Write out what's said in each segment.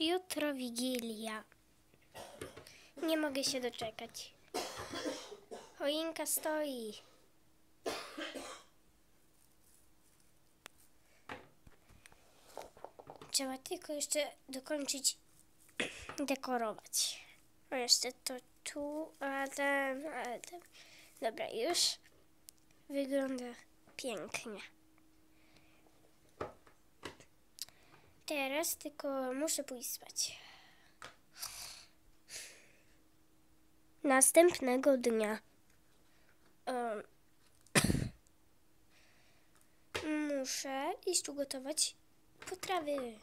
Jutro Wigilia. Nie mogę się doczekać. Choinka stoi. Trzeba tylko jeszcze dokończyć dekorować. O, jeszcze to tu, a tam, a tam. Dobra, już wygląda pięknie. Teraz tylko muszę pójść spać. Następnego dnia. Muszę iść ugotować potrawy.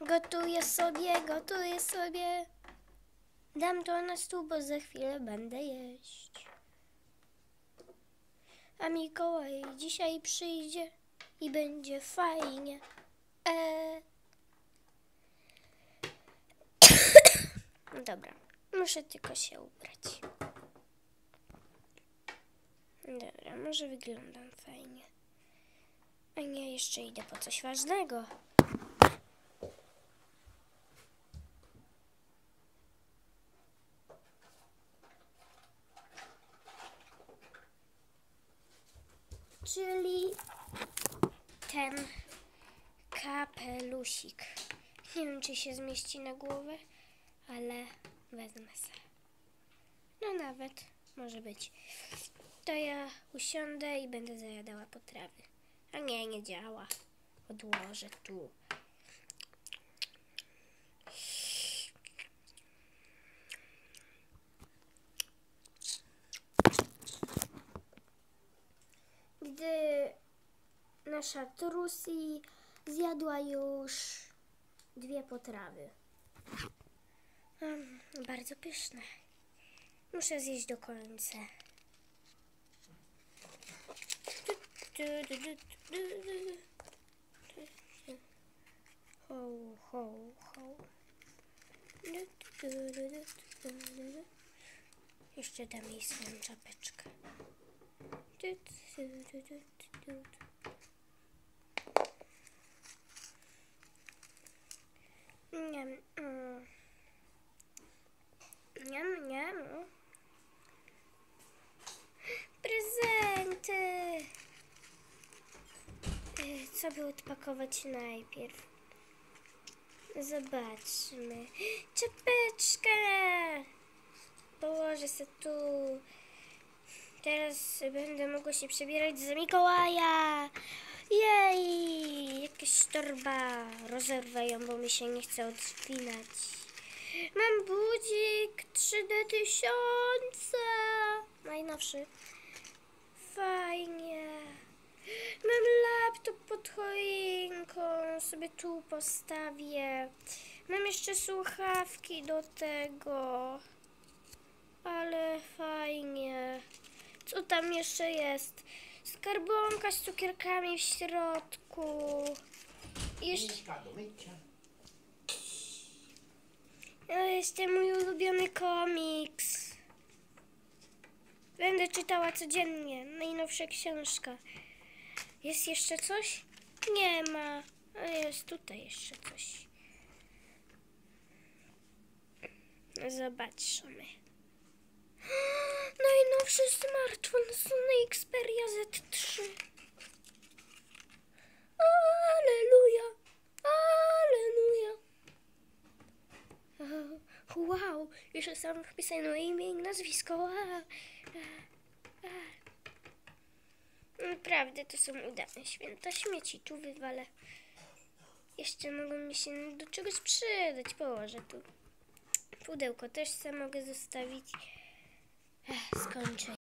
Gotuję sobie, gotuję sobie. Dam to na stół, bo za chwilę będę jeść. A Mikołaj dzisiaj przyjdzie i będzie fajnie. E... Dobra, muszę tylko się ubrać. Dobra, może wyglądam fajnie. A nie, jeszcze idę po coś ważnego. Czyli ten kapelusik. Nie wiem, czy się zmieści na głowę, ale wezmę se. No nawet może być. To ja usiądę i będę zajadała potrawy. A nie, nie działa. Odłożę tu. Nasza Trusi zjadła już dwie potrawy. Mm, bardzo pyszne. Muszę zjeść do końca. Ho, ho, ho. Jeszcze dam jej swoją czapeczkę. Niam, mm. Niam. Prezenty! E, Co by odpakować najpierw? Zobaczmy. Czapeczkę! Położę se tu. Teraz będę mogła się przebierać za Mikołaja. Jej! Jakaś torba. Rozerwę ją, bo mi się nie chce odwinać. Mam budzik 3D tysiące. Najnowszy. Fajnie. Mam laptop pod choinką. Sobie tu postawię. Mam jeszcze słuchawki do tego. Ale fajnie. Co tam jeszcze jest? Skarbonka z cukierkami w środku. Jeszcze, do mycia. Jeszcze mój ulubiony komiks. Będę czytała codziennie. Najnowsza książka. Jest jeszcze coś? Nie ma. A jest tutaj jeszcze coś. Zobaczmy. Najnowszy smartfon Sony Xperia Z3. Aleluja! Jeszcze sam wpisane imię i nazwisko. Wow. Naprawdę to są udane święta. Śmieci tu wywalę. Jeszcze mogą mi się do czegoś przydać. Położę tu. Pudełko też sam mogę zostawić. Ech, skończę